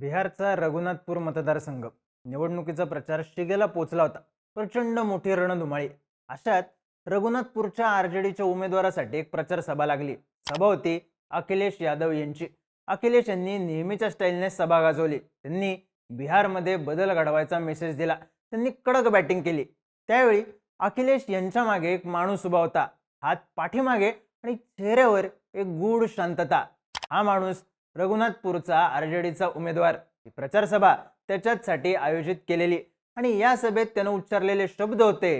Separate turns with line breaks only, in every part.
बिहारचा रघुनाथपूर मतदारसंघ निवडणुकीचा प्रचार शिगेला पोचला होता. प्रचंड मोठी रणधुमाळी. अशात रघुनाथपूरच्या आरजेडीच्या उमेदवारासाठी एक प्रचार सभा लागली. सभा होती अखिलेश यादव यांची. अखिलेश यांनी नेहमीच्या स्टाईलने सभा गाजवली. त्यांनी बिहारमध्ये बदल घडवायचा मेसेज दिला. त्यांनी कडक बॅटिंग केली. त्यावेळी अखिलेश यांच्या मागे एक माणूस उभा होता. हात पाठीमागे आणि चेहऱ्यावर एक गूढ शांतता. हा माणूस रघुनाथपूरचा आरजेडीचा उमेदवार ही प्रचार सभा त्याच्याचसाठी आयोजित केलेली. आणि या सभेत त्यानं उच्चारलेले शब्द होते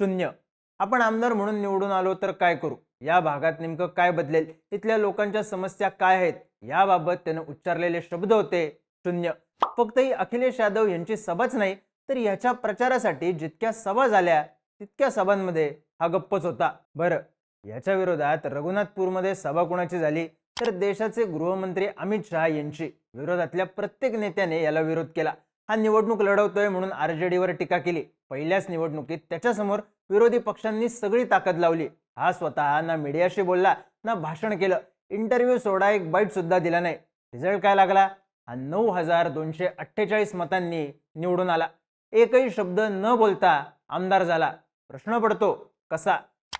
शून्य. आपण आमदार म्हणून निवडून आलो तर काय करू? या भागात नेमकं काय बदलेल? इथल्या लोकांच्या समस्या काय आहेत? याबाबत त्यानं उच्चारलेले शब्द होते शून्य. फक्त ही अखिलेश यादव यांची सभाच नाही तर याच्या प्रचारासाठी जितक्या सभा झाल्या तितक्या सभांमध्ये हा गप्पच होता. बरं याच्या विरोधात रघुनाथपूरमध्ये सभा कुणाची झाली? तर देशाचे गृहमंत्री अमित शहा यांची विरोधातल्या प्रत्येक नेत्याने याला विरोध केला. हा निवडणूक लढवतोय म्हणून आरजेडीवर टीका केली. पहिल्याच निवडणुकीत त्याच्यासमोर विरोधी पक्षांनी सगळी ताकद लावली. हा स्वतः ना मीडियाशी बोलला ना भाषण केलं. इंटरव्ह्यू सोडा एक बाईट सुद्धा दिला नाही. रिझल्ट काय लागला? हा नऊ हजार दोनशे अठ्ठेचाळीस मतांनी निवडून आला. एकही शब्द न बोलता आमदार झाला. प्रश्न पडतो कसा?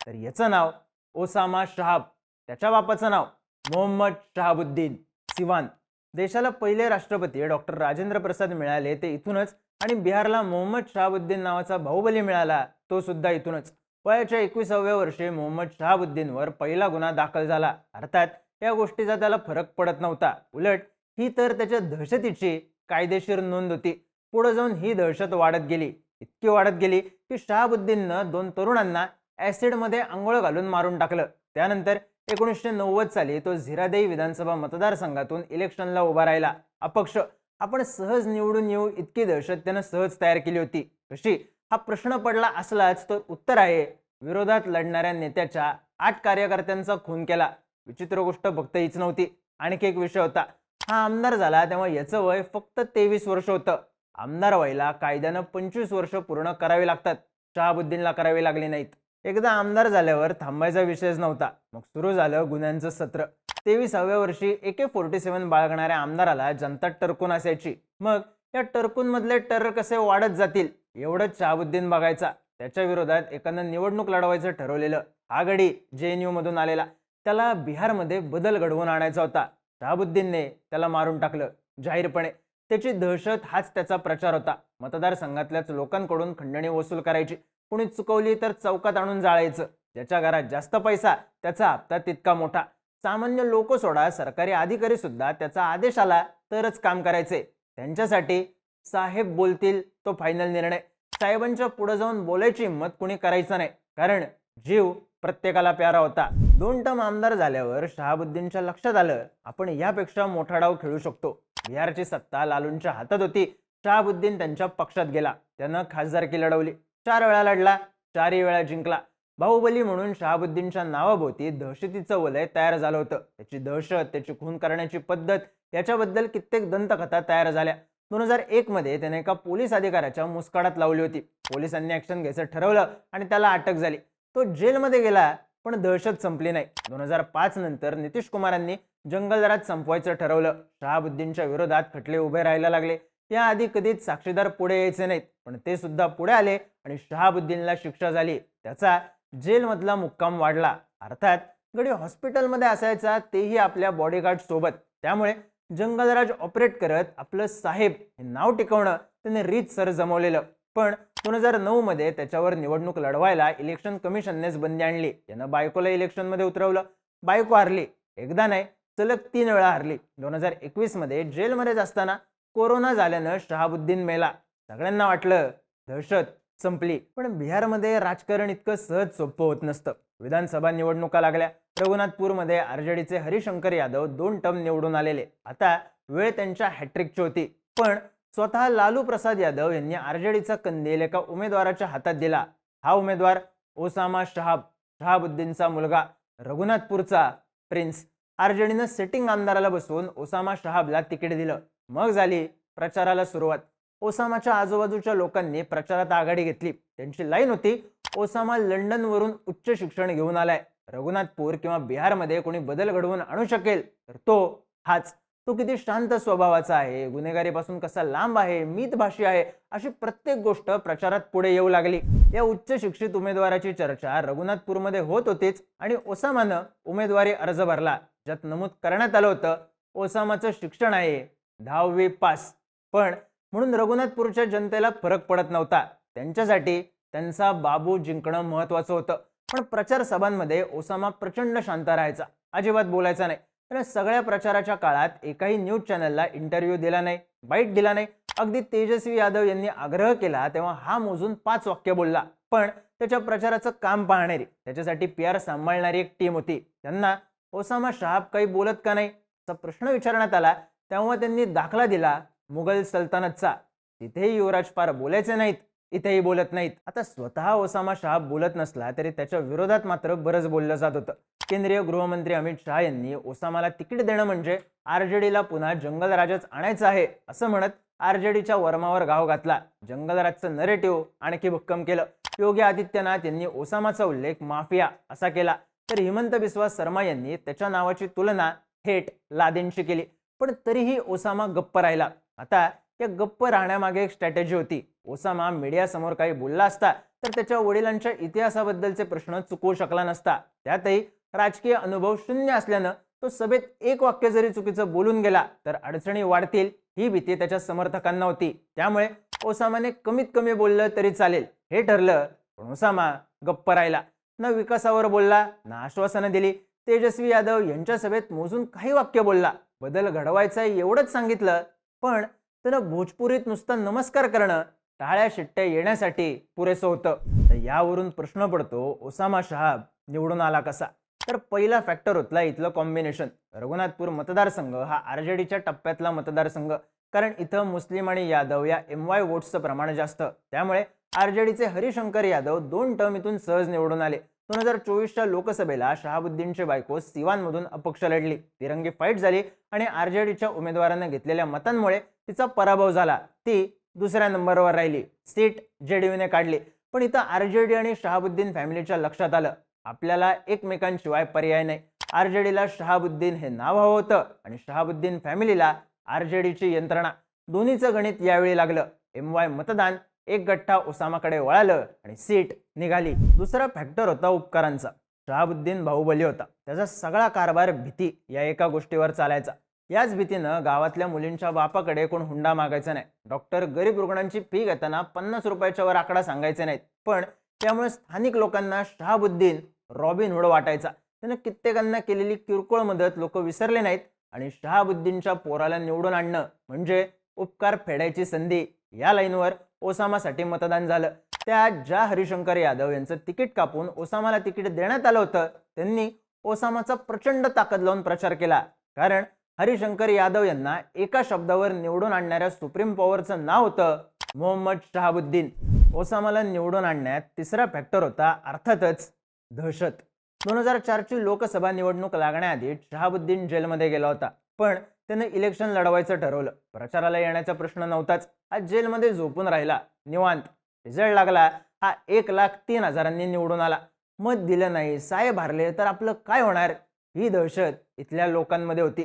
तर याचं नाव ओसामा शहाब. त्याच्या बापाचं नाव. मोहम्मद शहाबुद्दीन सिवान. देशाला पहिले राष्ट्रपती डॉक्टर राजेंद्र प्रसाद मिळाले ते इथूनच आणि बिहारला मोहम्मद शहाबुद्दीन नावाचा बाहुबली मिळाला तो सुद्धा इथूनच. वयाच्या एकविसाव्या वर्षी मोहम्मद शहाबुद्दीनवर पहिला गुन्हा दाखल झाला. अर्थात या गोष्टीचा त्याला फरक पडत नव्हता. उलट ही तर त्याच्या दहशतीची कायदेशीर नोंद होती. पुढे जाऊन ही दहशत वाढत गेली. इतकी वाढत गेली की शहाबुद्दीननं दोन तरुणांना ॲसिडमध्ये आंघोळ घालून मारून टाकलं. त्यानंतर एकोणीसशे नव्वद साली तो झिरादेई विधानसभा मतदारसंघातून इलेक्शनला उभा राहिला. अपक्ष आपण सहज निवडून येऊ इतकी दहशत त्यानं सहज तयार केली होती. कशी हा प्रश्न पडला असलाच तर उत्तर आहे. विरोधात लढणाऱ्या नेत्याच्या आठ कार्यकर्त्यांचा खून केला. विचित्र गोष्ट फक्त हीच नव्हती. आणखी एक विषय होता. हा आमदार झाला तेव्हा याचं वय फक्त तेवीस वर्ष होतं. आमदार व्हायला कायद्यानं पंचवीस वर्ष पूर्ण करावी लागतात. शहाबुद्दीनला करावी लागली नाहीत. एकदा आमदार झाल्यावर थांबायचा विषयच नव्हता. मग सुरू झालं गुन्ह्यांचं सत्र. तेविसाव्या वर्षी ए के फोर्टी सेव्हन बाळगणाऱ्या आमदाराला जनता टरकून असायची. मग या टरकून मधले टर कसे वाढत जातील? एवढंच शहाबुद्दीन बघायचा. त्याच्या विरोधात एकानं निवडणूक लढवायचं ठरवलेलं हा गडी जे एन यू मधून आलेला. त्याला बिहारमध्ये बदल घडवून आणायचा होता. शहाबुद्दीनने त्याला मारून टाकलं जाहीरपणे. त्याची दहशत हाच त्याचा प्रचार होता. मतदारसंघातल्याच लोकांकडून खंडणी वसूल करायची. कुणी चुकवली तर चौकात आणून जाळायचं. ज्याच्या घरात जास्त पैसा त्याचा हप्ता तितका मोठा. सामान्य लोक सोडा सरकारी अधिकारी सुद्धा त्याचा आदेश आला तरच काम करायचे. त्यांच्यासाठी साहेब बोलतील तो फायनल निर्णय. साहेबांच्या पुढे जाऊन बोलायची हिंमत कुणी करायचं नाही. कारण जीव प्रत्येकाला प्यारा होता. दोन टर्म आमदार झाल्यावर शहाबुद्दीनच्या लक्षात आलं आपण यापेक्षा मोठा डाव खेळू शकतो. बिहारची सत्ता लालूंच्या हातात होती. शहाबुद्दीन त्यांच्या पक्षात गेला. त्यानं खासदारकी लढवली. चार वेळा लढला चारही वेळा जिंकला. बाहुबली म्हणून शहाबुद्दीनच्या नावाभोवती दहशतीचं वलय तयार झालं होतं. त्याची दहशत त्याची खून करण्याची पद्धत याच्याबद्दल कित्येक दंतकथा तयार झाल्या. दोन हजार एक मध्ये त्याने एका पोलीस अधिकाऱ्याच्या मुस्काडात लावली होती. पोलिसांनी ऍक्शन घ्यायचं ठरवलं आणि त्याला अटक झाली. तो जेलमध्ये गेला पण दहशत संपली नाही. दोन हजार पाच नंतर नितीश कुमारांनी जंगलदारात संपवायचं ठरवलं. शहाबुद्दीनच्या विरोधात खटले उभे राहायला लागले. याआधी कधीच साक्षीदार पुढे यायचे नाहीत पण ते सुद्धा पुढे आले आणि शहाबुद्दीनला शिक्षा झाली. त्याचा जेलमधला मुक्काम वाढला. अर्थात गडी हॉस्पिटलमध्ये असायचा तेही आपल्या बॉडीगार्ड सोबत. त्यामुळे जंगलराज ऑपरेट करत आपलं साहेब हे नाव टिकवणं त्याने रीत सर जमवलेलं. पण दोन हजार नऊ मध्ये त्याच्यावर निवडणूक लढवायला इलेक्शन कमिशननेच बंदी आणली. यानं बायकोला इलेक्शनमध्ये उतरवलं. बायको हारली. एकदा नाही सलग तीन वेळा हारली. दोन हजार एकवीसमध्ये जेलमध्येच असताना कोरोना झाल्यानं शहाबुद्दीन मेला. सगळ्यांना वाटलं दहशत संपली पण बिहारमध्ये राजकारण इतकं सहज सोपं होत नसतं. विधानसभा निवडणुका लागल्या. रघुनाथपूरमध्ये आरजेडीचे हरिशंकर यादव दोन टर्म निवडून आलेले. आता वेळ त्यांच्या हॅट्रिकची होती. पण स्वतः लालू प्रसाद यादव यांनी आरजेडीचा कंदील एका उमेदवाराच्या हातात दिला. हा उमेदवार ओसामा शहाब शहाबुद्दीनचा मुलगा. रघुनाथपूरचा प्रिन्स. आरजेडीनं सेटिंग आमदाराला बसवून ओसामा शहाबला तिकीट दिलं. मग झाली प्रचाराला सुरुवात. ओसामाच्या आजूबाजूच्या लोकांनी प्रचारात आघाडी घेतली. त्यांची लाईन होती ओसामा लंडनवरून उच्च शिक्षण घेऊन आलाय. रघुनाथपूर किंवा बिहारमध्ये कोणी बदल घडवून आणू शकेल तर तो हाच. तो किती शांत स्वभावाचा आहे गुन्हेगारीपासून कसा लांब आहे मितभाषी आहे अशी प्रत्येक गोष्ट प्रचारात पुढे येऊ लागली. या उच्च शिक्षित उमेदवाराची चर्चा रघुनाथपूरमध्ये होत होतीच आणि ओसामानं उमेदवारी अर्ज भरला ज्यात नमूद करण्यात आलं होतं ओसामाचं शिक्षण आहे. दहावी पास. पण म्हणून रघुनाथपूरच्या जनतेला फरक पडत नव्हता. त्यांच्यासाठी त्यांचा बाबू जिंकणं महत्वाचं होतं. पण प्रचार सभांमध्ये ओसामा प्रचंड शांत राहायचा. अजिबात बोलायचा नाही. त्याने सगळ्या प्रचाराच्या काळात एकाही न्यूज चॅनलला इंटरव्ह्यू दिला नाही बाईट दिला नाही. अगदी तेजस्वी यादव यांनी आग्रह केला तेव्हा हा मोजून पाच वाक्य बोलला. पण त्याच्या प्रचाराचं काम पाहणारी त्याच्यासाठी पी आर सांभाळणारी एक टीम होती. त्यांना ओसामा शहाब काही बोलत का नाही? असा प्रश्न विचारण्यात आला. तेव्हा त्यांनी दाखला दिला मुघल सल्तनतचा. तिथेही युवराज फार बोलायचे नाहीत इथेही बोलत नाहीत. आता स्वतः ओसामा शहा बोलत नसला तरी त्याच्या विरोधात मात्र बरंच बोललं जात होतं. केंद्रीय गृहमंत्री अमित शहा यांनी ओसामाला तिकीट देणं म्हणजे आरजेडीला पुन्हा जंगलराजच आणायचं आहे असं म्हणत आरजेडीच्या वर्मावर गाव घातला. जंगलराजचं नरेटिव्ह आणखी भक्कम केलं. योगी आदित्यनाथ यांनी ओसामाचा उल्लेख माफिया असा केला. तर हिमंत बिस्वा शर्मा यांनी त्याच्या नावाची तुलना थेट लादेंशी केली. पण तरीही ओसामा गप्प राहिला. आता या गप्प राहण्यामागे एक स्ट्रॅटेजी होती. ओसामा मीडियासमोर काही बोलला असता तर त्याच्या वडिलांच्या इतिहासाबद्दलचे प्रश्न चुकवू शकला नसता. त्यातही राजकीय अनुभव शून्य असल्यानं तो सभेत एक वाक्य जरी चुकीचं बोलून गेला तर अडचणी वाढतील ही भीती त्याच्या समर्थकांना होती. त्यामुळे ओसामाने कमीत कमी बोललं तरी चालेल. हे ठरलं पण ओसामा गप्प राहिला. ना विकासावर बोलला ना आश्वासनं दिली. तेजस्वी यादव यांच्या सभेत मोजून काही वाक्य बोलला. बदल घडवायचा एवढंच सांगितलं पण त्यानं भोजपुरीत नुसतं नमस्कार करणं टाळ्या शिट्ट्या येण्यासाठी पुरेसं होतं. तर यावरून प्रश्न पडतो ओसामा शहाब निवडून आला कसा? तर पहिला फॅक्टर होतला इथलं कॉम्बिनेशन रघुनाथपूर मतदारसंघ हा आरजेडीच्या टप्प्यातला मतदारसंघ कारण इथं मुस्लिम आणि यादव या एम वाय वोट्सचं प्रमाण जास्त. त्यामुळे आर जे डीचे हरिशंकर यादव दोन टर्म इथून सहज निवडून आले. दोन हजार चोवीसच्या लोकसभेला शहाबुद्दीनची बायको सिवानमधून अपक्ष लढली. तिरंगी फाईट झाली आणि आरजेडीच्या उमेदवारानं घेतलेल्या मतांमुळे तिचा पराभव झाला. ती दुसऱ्या नंबरवर राहिली. सीट जेडीयूने काढली. पण इथं आरजेडी आणि शहाबुद्दीन फॅमिलीच्या लक्षात आलं. आपल्याला एकमेकांशिवाय पर्याय नाही. आरजेडीला शहाबुद्दीन हे नाव हवं होतं आणि शहाबुद्दीन फॅमिलीला आरजेडीची यंत्रणा. दोन्हीचं गणित यावेळी लागलं. एम वाय मतदान एक गठ्ठा ओसामाकडे वळालं आणि सीट निघाली. दुसरा फॅक्टर होता उपकारांचा. शहाबुद्दीन बाहुबली होता. त्याचा सगळा कारभार भीती या एका गोष्टीवर चालायचा. याच भीतीनं गावातल्या मुलींच्या बापाकडे कोण हुंडा मागायचा नाही. डॉक्टर गरीब रुग्णांची फी घेताना पन्नास रुपयाच्या वर आकडा सांगायचे नाहीत. पण त्यामुळे स्थानिक लोकांना शहाबुद्दीन रॉबिन हुड वाटायचा. त्यानं कित्येकांना केलेली किरकोळ मदत लोक विसरले नाहीत. आणि शहाबुद्दीनच्या पोराला निवडून आणणं म्हणजे उपकार फेडायची संधी या लाईनवर ओसामासाठी मतदान झालं. त्या ज्या हरिशंकर यादव यांचं तिकीट कापून ओसामाला तिकीट देण्यात आलं होतं त्यांनी ओसामाचा प्रचंड ताकद लावून प्रचार केला. कारण हरिशंकर यादव यांना एका शब्दावर निवडून आणणाऱ्या सुप्रीम पॉवरचं नाव होतं मोहम्मद शहाबुद्दीन. ओसामाला निवडून आणण्यात तिसरा फॅक्टर होता अर्थातच दहशत. दोन हजार चारची लोकसभा निवडणूक लागण्याआधी शहाबुद्दीन जेलमध्ये गेला होता. पण त्यानं इलेक्शन लढवायचं ठरवलं. प्रचाराला येण्याचा प्रश्न नव्हताच. हा जेलमध्ये झोपून राहिला. निवांत. रिझल्ट लागला. हा एक लाख तीन हजारांनी निवडून आला. मत दिलं नाही. साहेब हारले तर आपलं काय होणार? ही दहशत इथल्या लोकांमध्ये होती.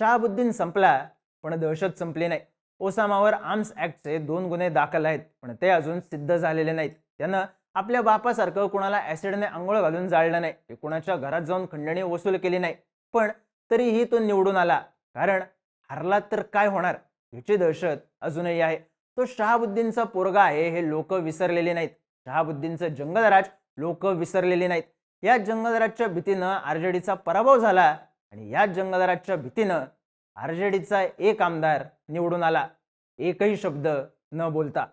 शहाबुद्दीन संपला पण दहशत संपली नाही. ओसामावर आर्म्स ऍक्टचे दोन गुन्हे दाखल आहेत पण ते अजून सिद्ध झालेले नाहीत. त्यानं आपल्या बापासारखं कुणाला ऍसिडने आंघोळ घालून जाळलं नाही. ते कुणाच्या घरात जाऊन खंडणी वसूल केली नाही. पण तरीही तो निवडून आला. कारण हरला तर काय होणार? ह्याची दहशत अजूनही आहे. तो शहाबुद्दीनचा पोरगा आहे हे लोक विसरलेले नाहीत. शहाबुद्दीनचं जंगलराज लोक विसरलेले नाहीत. या जंगलराजच्या भीतीनं आरजेडीचा पराभव झाला आणि या जंगलराजच्या भीतीनं आरजेडीचा एक आमदार निवडून आला. एकही शब्द न बोलता.